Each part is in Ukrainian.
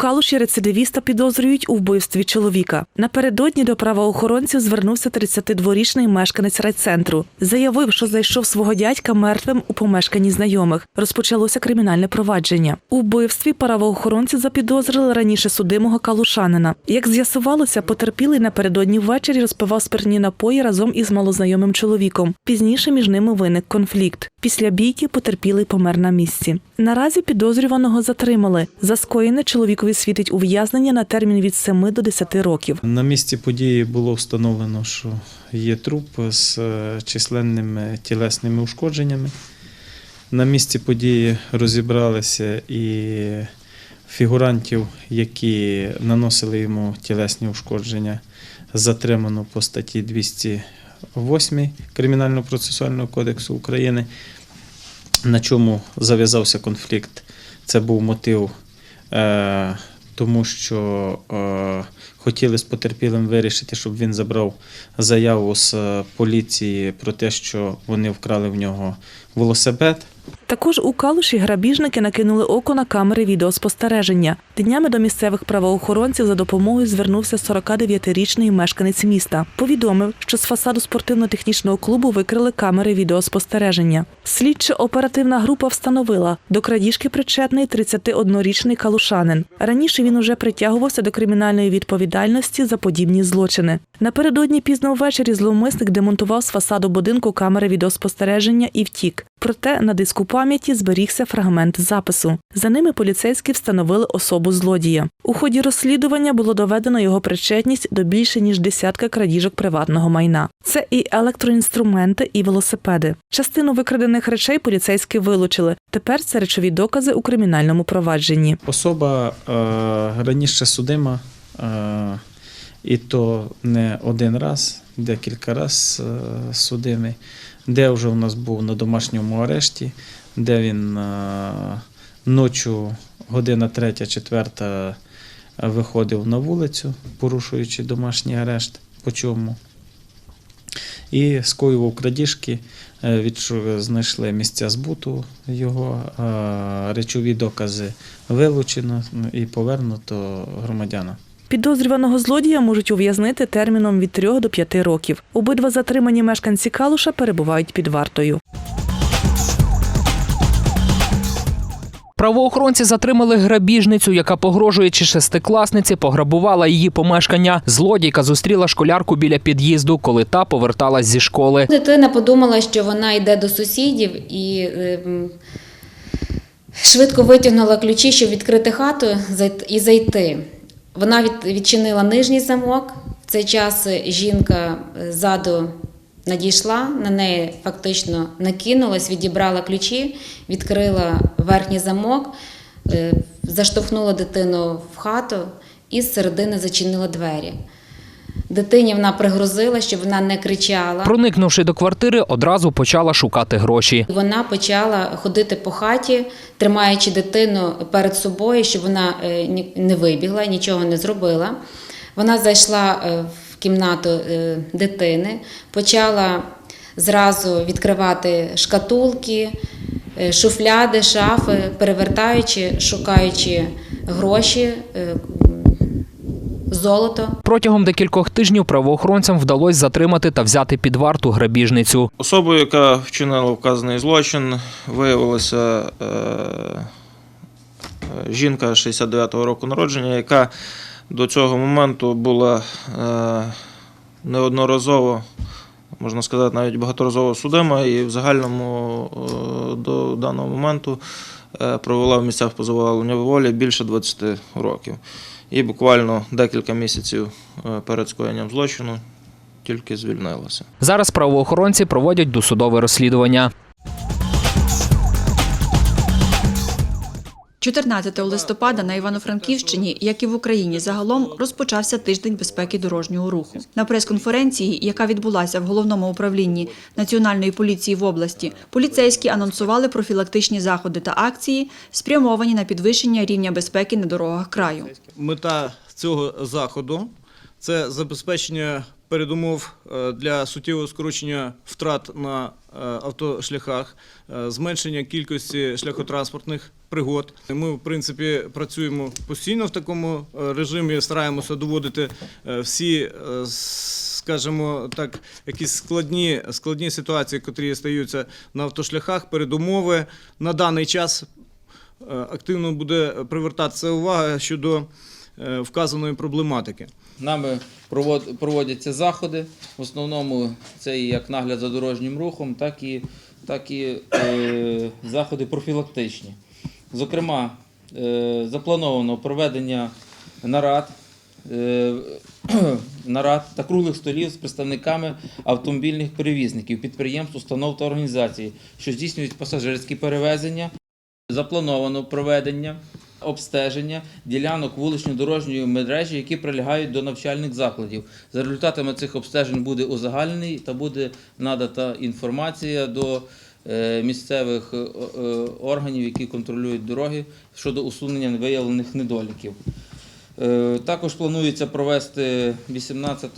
Калуші рецидивіста підозрюють у вбивстві чоловіка. Напередодні до правоохоронців звернувся 32-річний мешканець райцентру. Заявив, що знайшов свого дядька мертвим у помешканні знайомих. Розпочалося кримінальне провадження. У вбивстві правоохоронці запідозрили раніше судимого калушанина. Як з'ясувалося, потерпілий напередодні ввечері розпивав спиртні напої разом із малознайомим чоловіком. Пізніше між ними виник конфлікт. Після бійки потерпілий помер на місці. Наразі підозрюваного затримали. За скоєне чоловікові світить ув'язнення на термін від 7 до 10 років. На місці події було встановлено, що є труп з е, численними тілесними ушкодженнями. На місці події розібралися і фігурантів, які наносили йому тілесні ушкодження, затримано по статті 208 Кримінального процесуального кодексу України. На чому зав'язався конфлікт? Це був мотив, е, тому що е, хотіли з потерпілим вирішити, щоб він забрав заяву з е, поліції про те, що вони вкрали в нього велосипед. Також у Калуші грабіжники накинули око на камери відеоспостереження. Днями до місцевих правоохоронців за допомогою звернувся 49-річний мешканець міста. Повідомив, що з фасаду спортивно-технічного клубу викрили камери відеоспостереження. Слідчо оперативна група встановила, до крадіжки причетний 31-річний калушанин. Раніше він уже притягувався до кримінальної відповідальності за подібні злочини. Напередодні пізно ввечері зловмисник демонтував з фасаду будинку камери відеоспостереження і втік. Проте на диску пам'яті зберігся фрагмент запису. За ними поліцейські встановили особу злодія. У ході розслідування було доведено його причетність до більше ніж десятка крадіжок приватного майна. Це і електроінструменти, і велосипеди. Частину викрадених речей поліцейські вилучили. Тепер це речові докази у кримінальному провадженні. Особа е, раніше судима, е, і то не один раз, декілька раз е, судимий, де вже у нас був на домашньому арешті, де він е, ночі, година третя, четверта, е, виходив на вулицю, порушуючи домашній арешт. По чому? І скоював крадіжки, е, знайшли місця збуту його, речові докази вилучено і повернуто громадянам. Підозрюваного злодія можуть ув'язнити терміном від 3 до 5 років. Обидва затримані мешканці Калуша перебувають під вартою. Правоохоронці затримали грабіжницю, яка, погрожуючи шестикласниці, пограбувала її помешкання. Злодійка зустріла школярку біля під'їзду, коли та поверталась зі школи. Дитина подумала, що вона йде до сусідів і е, швидко витягнула ключі, щоб відкрити хату зайт- і зайти. Вона відчинила нижній замок. В цей час жінка е, ззаду надійшла, на неї фактично накинулась, відібрала ключі, відкрила верхній замок, е, заштовхнула дитину в хату і з середини зачинила двері. Дитині вона пригрозила, щоб вона не кричала. Проникнувши до квартири, одразу почала шукати гроші. Вона почала ходити по хаті, тримаючи дитину перед собою, щоб вона е, не вибігла, нічого не зробила. Вона зайшла е, в кімнату е, дитини, почала зразу відкривати шкатулки, шуфляди, шафи, перевертаючи, шукаючи гроші, золото. Протягом декількох тижнів правоохоронцям вдалося затримати та взяти під варту грабіжницю. Особою, яка вчинила вказаний злочин, виявилася е, е, жінка 69-го року народження, яка до цього моменту була е, неодноразово, можна сказати, навіть багаторазово судима, і в загальному до даного моменту провела в місцях позовалення волі більше 20 років. І буквально декілька місяців е, перед скоєнням злочину тільки звільнилася. Зараз правоохоронці проводять досудове розслідування. 14 листопада на Івано-Франківщині, як і в Україні загалом, розпочався тиждень безпеки дорожнього руху. На прес-конференції, яка відбулася в головному управлінні Національної поліції в області, поліцейські анонсували профілактичні заходи та акції, спрямовані на підвищення рівня безпеки на дорогах краю. Мета цього заходу це забезпечення передумов е, для суттєвого скорочення втрат на е, автошляхах, е, зменшення кількості шляхотранспортних пригод. Ми, в принципі, працюємо постійно в такому е, режимі, стараємося доводити е, всі, е, скажімо так, якісь складні, складні ситуації, які стаються на автошляхах, передумови. На даний час активно буде привертатися увага щодо вказаної проблематики. Нами проводяться заходи. В основному це і як нагляд за дорожнім рухом, так і, так і е, заходи профілактичні. Зокрема, е, заплановано проведення нарад, е, нарад та круглих столів з представниками автомобільних перевізників, підприємств, установ та організацій, що здійснюють пасажирські перевезення. Заплановано проведення обстеження ділянок вулично-дорожньої мережі, які прилягають до навчальних закладів. За результатами цих обстежень буде узагальнений та буде надата інформація до місцевих е, е, органів, які контролюють дороги щодо усунення виявлених недоліків. Е, Також планується провести 18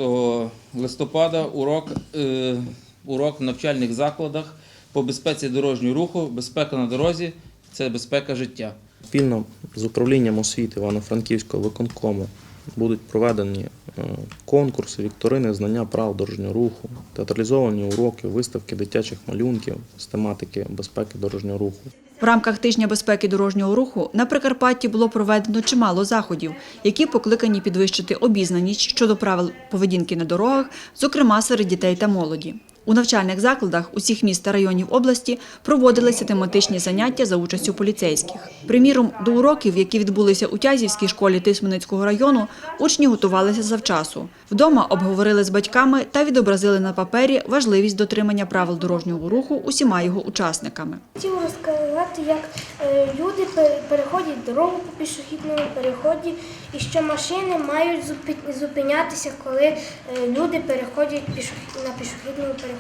листопада урок, е, урок в навчальних закладах по безпеці дорожнього руху, безпека на дорозі це безпека життя. Спільно з управлінням освіти Івано-Франківського виконкому будуть проведені е, конкурси, вікторини, знання прав дорожнього руху, театралізовані уроки, виставки дитячих малюнків з тематики безпеки дорожнього руху. В рамках тижня безпеки дорожнього руху на Прикарпатті було проведено чимало заходів, які покликані підвищити обізнаність щодо правил поведінки на дорогах, зокрема серед дітей та молоді. У навчальних закладах усіх міст та районів області проводилися тематичні заняття за участю поліцейських. Приміром, до уроків, які відбулися у Тязівській школі Тисменицького району, учні готувалися завчасу. Вдома обговорили з батьками та відобразили на папері важливість дотримання правил дорожнього руху усіма його учасниками. Хотів розказати, як е, люди переходять дорогу по пішохідному переході, і що машини мають зупи- зупинятися, коли е, люди переходять на пішохідному переході.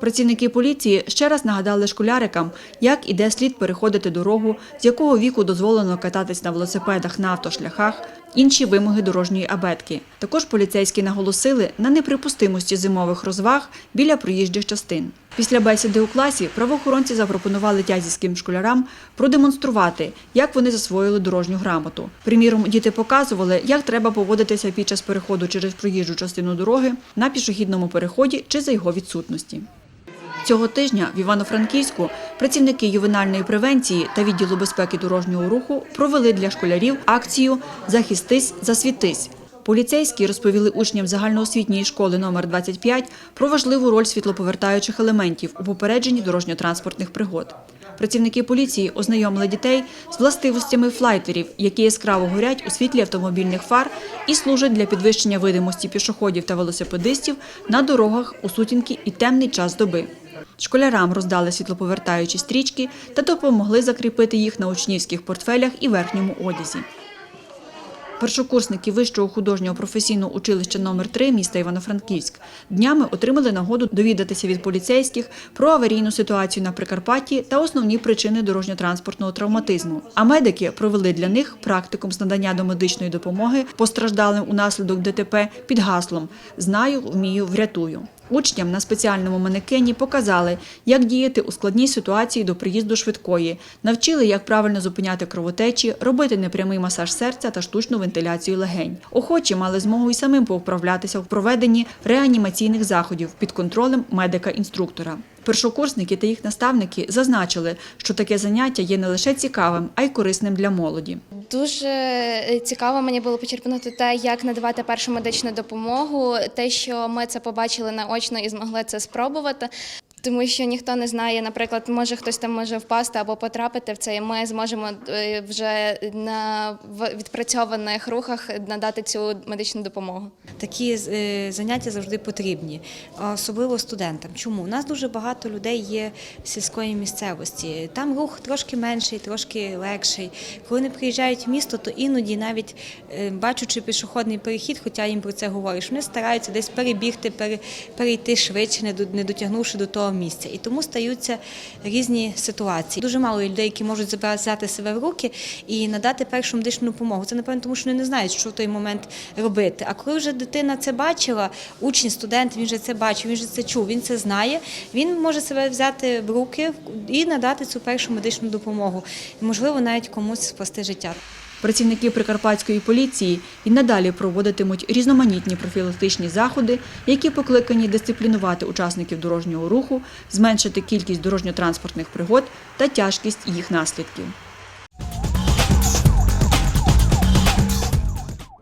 Працівники поліції ще раз нагадали школярикам, як і де слід переходити дорогу, з якого віку дозволено кататись на велосипедах на автошляхах, інші вимоги дорожньої абетки. Також поліцейські наголосили на неприпустимості зимових розваг біля проїжджих частин. Після бесіди у класі правоохоронці запропонували тязівським школярам продемонструвати, як вони засвоїли дорожню грамоту. Приміром, діти показували, як треба поводитися під час переходу через проїжджу частину дороги на пішохідному переході чи за його відсутності. Цього тижня в Івано-Франківську працівники ювенальної превенції та відділу безпеки дорожнього руху провели для школярів акцію Захистись, засвітись. Поліцейські розповіли учням загальноосвітньої школи номер 25 про важливу роль світлоповертаючих елементів у попередженні дорожньо-транспортних пригод. Працівники поліції ознайомили дітей з властивостями флайтерів, які яскраво горять у світлі автомобільних фар і служать для підвищення видимості пішоходів та велосипедистів на дорогах у сутінки і темний час доби. Школярам роздали світлоповертаючі стрічки та допомогли закріпити їх на учнівських портфелях і верхньому одязі. Першокурсники Вищого художнього професійного училища номер 3 міста Івано-Франківськ днями отримали нагоду довідатися від поліцейських про аварійну ситуацію на Прикарпатті та основні причини дорожньо-транспортного травматизму. А медики провели для них практикум з надання домедичної допомоги постраждалим унаслідок ДТП під гаслом Знаю, вмію, врятую. Учням на спеціальному манекені показали, як діяти у складній ситуації до приїзду швидкої, навчили, як правильно зупиняти кровотечі, робити непрямий масаж серця та штучну вентиляцію легень. Охочі мали змогу й самим повправлятися в проведенні реанімаційних заходів під контролем медика-інструктора. Першокурсники та їх наставники зазначили, що таке заняття є не лише цікавим, а й корисним для молоді. Дуже е, цікаво мені було почерпнути те, як надавати першу медичну допомогу, те, що ми це побачили наочно і змогли це спробувати. Тому що ніхто не знає, наприклад, може хтось там може впасти або потрапити в це, і ми зможемо е, вже на відпрацьованих рухах надати цю медичну допомогу. Такі е, заняття завжди потрібні, особливо студентам. Чому? У нас дуже багато людей є з сільської місцевості. Там рух трошки менший, трошки легший. Коли вони приїжджають в місто, то іноді навіть е, бачучи пішохідний перехід, хоча їм про це говориш, вони стараються десь перебігти, пере- перейти швидше, не дотягнувши до того місця. І тому стаються різні ситуації. Дуже мало людей, які можуть забра- взяти себе в руки і надати першу медичну допомогу. Це напевно, тому що вони не знають, що в той момент робити. А коли вже дитина це бачила, учень, студент, він вже це бачив, він вже це чув, він це знає. Він може себе взяти в руки і надати цю першу медичну допомогу. І, можливо, навіть комусь спасти життя. Працівники прикарпатської поліції і надалі проводитимуть різноманітні профілактичні заходи, які покликані дисциплінувати учасників дорожнього руху, зменшити кількість дорожньо-транспортних пригод та тяжкість їх наслідків.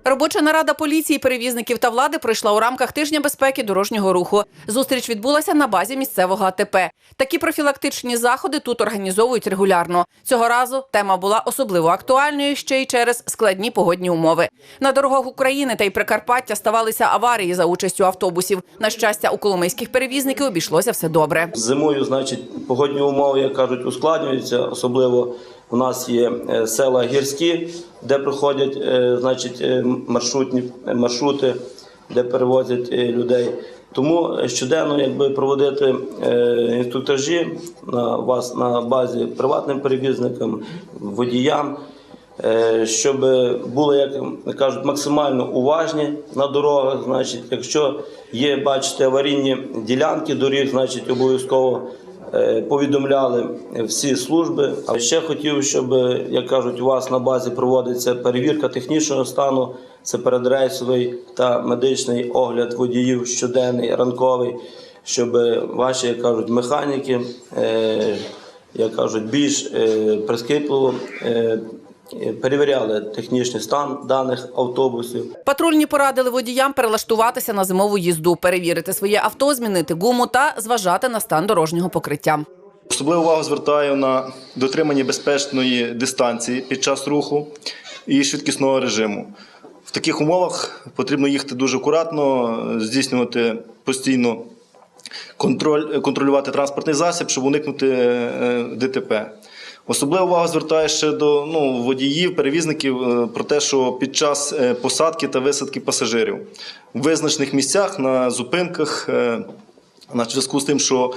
Робоча нарада поліції, перевізників та влади пройшла у рамках тижня безпеки дорожнього руху. Зустріч відбулася на базі місцевого АТП. Такі профілактичні заходи тут організовують регулярно. Цього разу тема була особливо актуальною ще й через складні погодні умови. На дорогах України та й Прикарпаття ставалися аварії за участю автобусів. На щастя, у коломийських перевізників обійшлося все добре. Зимою, значить, погодні умови, як кажуть, ускладнюються. Особливо у нас є е, села гірські, де проходять е, значить, е, маршрутні маршрути, де перевозять людей. Тому щоденно якби проводити інструктажі на вас на базі приватним перевізникам, водіям, щоб були, як кажуть, максимально уважні на дорогах. Значить, якщо є, бачите, аварійні ділянки доріг, значить обов'язково повідомляли всі служби. А ще хотів, щоб, як кажуть, у вас на базі проводиться перевірка технічного стану. Це передрейсовий та медичний огляд водіїв щоденний, ранковий, щоб ваші, як кажуть, механіки, е, як кажуть, більш е, прискіпливо е, перевіряли технічний стан даних автобусів. Патрульні порадили водіям перелаштуватися на зимову їзду, перевірити своє авто, змінити гуму та зважати на стан дорожнього покриття. Особливу увагу звертаю на дотримання безпечної дистанції під час руху і швидкісного режиму. В таких умовах потрібно їхати дуже акуратно, здійснювати постійно контроль, контролювати транспортний засіб, щоб уникнути е, ДТП. Особливу увагу звертаю ще до ну, водіїв, перевізників е, про те, що під час е, посадки та висадки пасажирів в визначених місцях на зупинках. е, на зв'язку з тим, що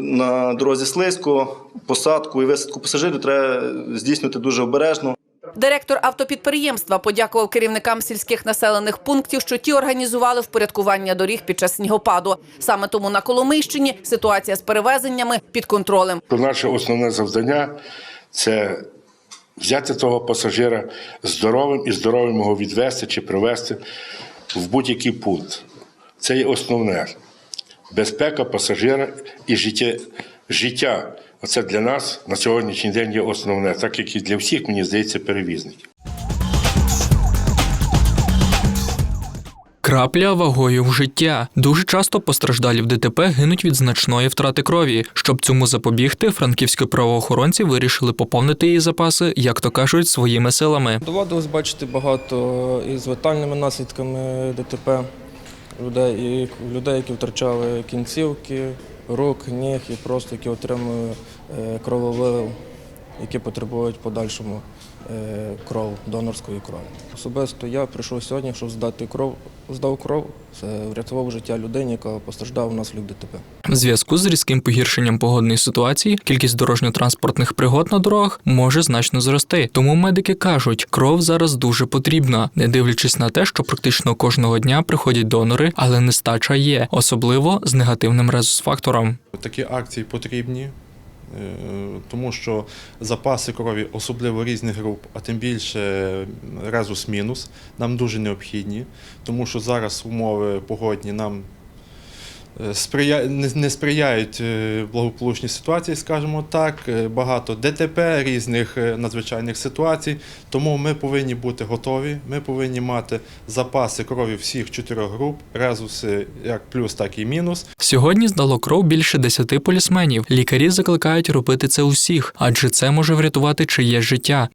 на дорозі слизько, посадку і висадку пасажирів треба здійснювати дуже обережно. Директор автопідприємства подякував керівникам сільських населених пунктів, що ті організували впорядкування доріг під час снігопаду. Саме тому на Коломийщині ситуація з перевезеннями під контролем. Наше основне завдання це взяти того пасажира здоровим і здоровим його відвести чи привезти в будь-який пункт. Це є основне. Безпека пасажира і життя. життя. Оце для нас на сьогоднішній день є основне, так як і для всіх, мені здається, перевізників. Крапля вагою в життя. Дуже часто постраждалі в ДТП гинуть від значної втрати крові. Щоб цьому запобігти, франківські правоохоронці вирішили поповнити її запаси, як то кажуть, своїми силами. Доводилось бачити багато із летальними наслідками ДТП людей, і людей, які втрачали кінцівки, рук, ніг і просто які отримують е, крововилив, які потребують подальшому е, кров, донорської крові. Особисто я прийшов сьогодні, щоб здати кров, здав кров, це врятував життя людині, яка постраждала внаслідок ДТП. В зв'язку з різким погіршенням погодної ситуації кількість дорожньо-транспортних пригод на дорогах може значно зрости. Тому медики кажуть, кров зараз дуже потрібна, не дивлячись на те, що практично кожного дня приходять донори, але нестача є, особливо з негативним резус-фактором. Такі акції потрібні, тому що запаси крові, особливо різних груп, а тим більше резус мінус, нам дуже необхідні, тому що зараз умови погодні нам е. Не- не сприяють е, благополучній ситуації, скажімо так. Е, Багато ДТП, різних е, надзвичайних ситуацій. Тому ми повинні бути готові. Ми повинні мати запаси крові всіх чотирьох груп, резуси як плюс, так і мінус. Сьогодні здало кров більше десяти полісменів. Лікарі закликають робити це усіх, адже це може врятувати чиє життя.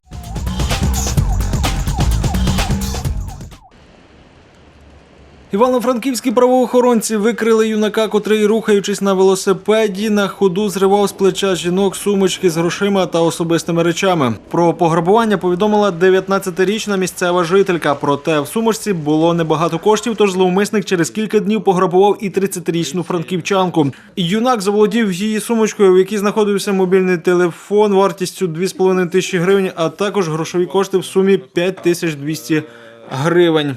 Івано-франківські правоохоронці викрили юнака, котрий, рухаючись на велосипеді, на ходу зривав з плеча жінок сумочки з грошима та особистими речами. Про пограбування повідомила 19-річна місцева жителька. Проте в сумочці було небагато коштів, тож зловмисник через кілька днів пограбував і 30-річну франківчанку. Юнак заволодів її сумочкою, в якій знаходився мобільний телефон вартістю 2,5 тисячі гривень, а також грошові кошти в сумі 5200 гривень.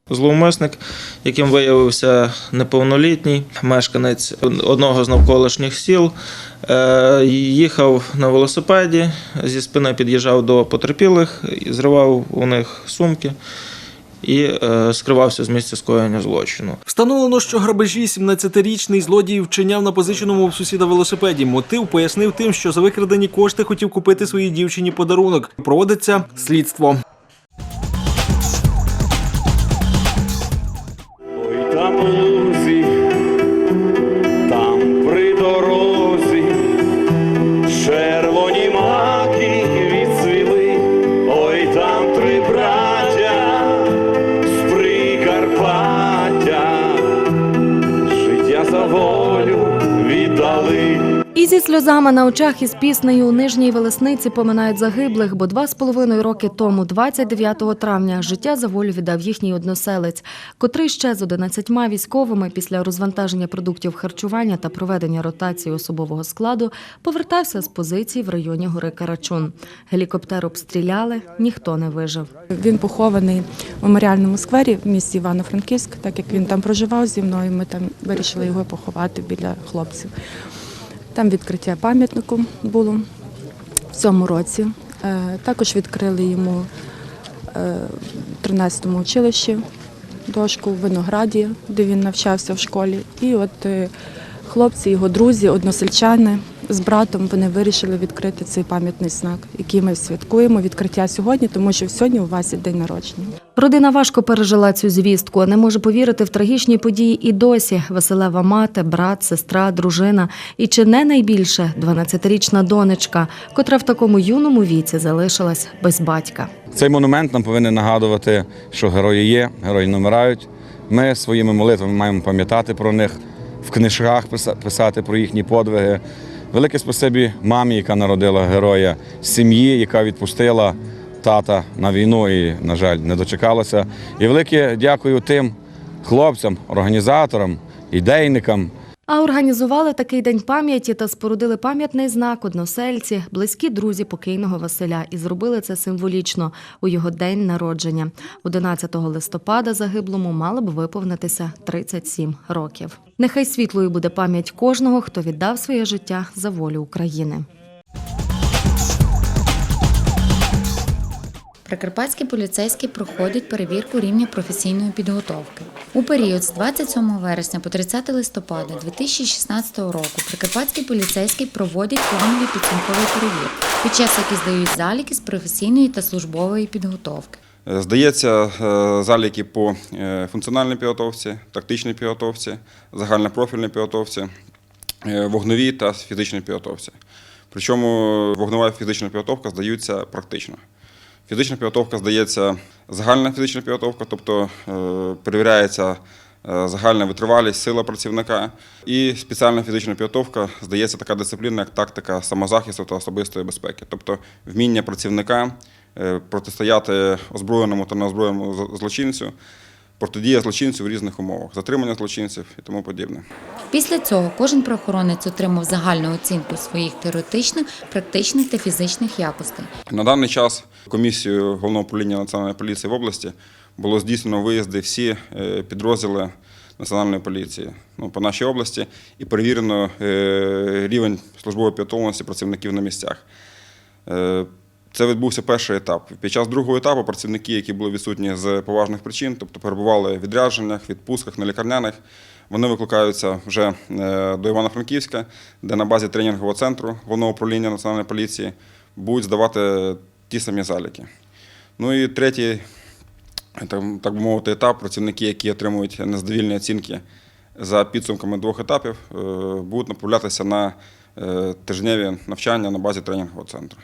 Зловмисник, яким виявився неповнолітній мешканець одного з навколишніх сіл, е, їхав на велосипеді, зі спини під'їжджав до потерпілих, зривав у них сумки і е, скривався з місця скоєння злочину. Встановлено, що грабежі 17-річний злодій вчиняв на позиченому в сусіда велосипеді. Мотив пояснив тим, що за викрадені кошти хотів купити своїй дівчині подарунок. Проводиться слідство. Сльозами на очах із піснею у нижній велесниці поминають загиблих, бо два з половиною роки тому, 29 травня, життя за волю віддав їхній односелець, котрий ще з 11 військовими після розвантаження продуктів харчування та проведення ротації особового складу повертався з позицій в районі гори Карачун. Гелікоптер обстріляли, ніхто не вижив. Він похований у меморіальному сквері в місті Івано-Франківськ, так як він там проживав зі мною. Ми там вирішили його поховати біля хлопців. Там відкриття пам'ятнику було в цьому році. Е, Також відкрили йому е, в 13-му училищі дошку в Винограді, де він навчався в школі. І от е, хлопці, його друзі, односельчани з братом вони вирішили відкрити цей пам'ятний знак, який ми святкуємо відкриття сьогодні, тому що сьогодні у вас є день народження. Родина важко пережила цю звістку, не може повірити в трагічні події і досі. Веселева мати, брат, сестра, дружина і чи не найбільше 12-річна донечка, котра в такому юному віці залишилась без батька. Цей монумент нам повинен нагадувати, що герої є, герої не вмирають. Ми своїми молитвами маємо пам'ятати про них, в книжках писати про їхні подвиги. Велике спасибі мамі, яка народила героя, сім'ї, яка відпустила тата на війну і, на жаль, не дочекалася. І велике дякую тим хлопцям, організаторам, ідейникам, А організували такий день пам'яті та спорудили пам'ятний знак односельці, близькі друзі покійного Василя, і зробили це символічно у його день народження. 11 листопада загиблому мало б виповнитися 37 років. Нехай світлою буде пам'ять кожного, хто віддав своє життя за волю України. Прикарпатські поліцейські проходять перевірку рівня професійної підготовки. У період з 27 вересня по 30 листопада 2016 року прикарпатські поліцейські проводять планові підсумкові перевірки, під час яких здають заліки з професійної та службової підготовки. Е, Здається е, заліки по е, функціональній підготовці, тактичній підготовці, загальнопрофільній підготовці, вогновій та фізичній підготовці. Причому вогнова фізична підготовка здаються практично. Фізична підготовка здається загальна фізична підготовка, тобто е, перевіряється е, загальна витривалість, сила працівника. І спеціальна фізична підготовка здається така дисципліна, як тактика самозахисту та особистої безпеки, тобто вміння працівника е, протистояти озброєному та неозброєному злочинцю, протидія злочинцю в різних умовах, затримання злочинців і тому подібне. Після цього кожен правоохоронець отримав загальну оцінку своїх теоретичних, практичних та фізичних якостей. На даний час комісією головного управління національної поліції в області було здійснено виїзди всі е, підрозділи національної поліції ну, по нашій області і перевірено е, рівень службової підготовленості працівників на місцях. Е, Це відбувся перший етап. Під час другого етапу працівники, які були відсутні з поважних причин, тобто перебували в відрядженнях, відпустках, на лікарняних, вони викликаються вже до Івано-Франківська, де на базі тренінгового центру головного управління національної поліції будуть здавати ті самі заліки. Ну і третій, так, би мовити, етап працівники, які отримують незадовільні оцінки за підсумками двох етапів, е, будуть направлятися на е, тижневі навчання на базі тренінгового центру.